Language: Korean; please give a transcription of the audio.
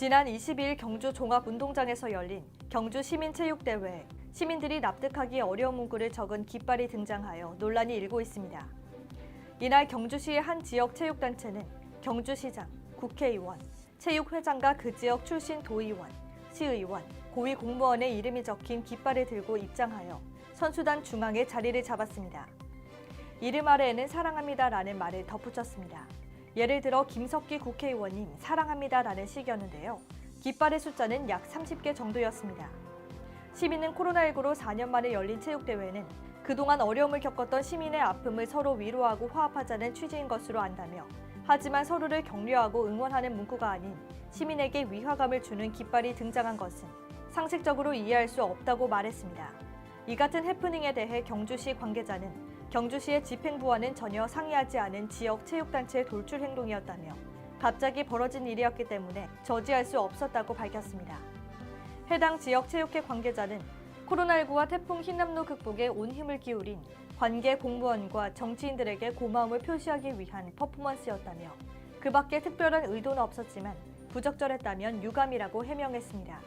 지난 22일 경주 종합운동장에서 열린 경주 시민체육대회에 시민들이 납득하기 어려운 문구를 적은 깃발이 등장하여 논란이 일고 있습니다. 이날 경주시의 한 지역 체육단체는 경주시장, 국회의원, 체육회장과 그 지역 출신 도의원, 시의원, 고위 공무원의 이름이 적힌 깃발을 들고 입장하여 선수단 중앙에 자리를 잡았습니다. 이름 아래에는 사랑합니다라는 말을 덧붙였습니다. 예를 들어 김석기 국회의원님 사랑합니다라는 식이었는데요. 깃발의 숫자는 약 30개 정도였습니다. 시민은 코로나19로 4년 만에 열린 체육대회는 그동안 어려움을 겪었던 시민의 아픔을 서로 위로하고 화합하자는 취지인 것으로 안다며 하지만 서로를 격려하고 응원하는 문구가 아닌 시민에게 위화감을 주는 깃발이 등장한 것은 상식적으로 이해할 수 없다고 말했습니다. 이 같은 해프닝에 대해 경주시 관계자는 경주시의 집행부와는 전혀 상의하지 않은 지역 체육단체의 돌출 행동이었다며 갑자기 벌어진 일이었기 때문에 저지할 수 없었다고 밝혔습니다. 해당 지역 체육회 관계자는 코로나19와 태풍 흰남노 극복에 온 힘을 기울인 관계 공무원과 정치인들에게 고마움을 표시하기 위한 퍼포먼스였다며 그 밖에 특별한 의도는 없었지만 부적절했다면 유감이라고 해명했습니다.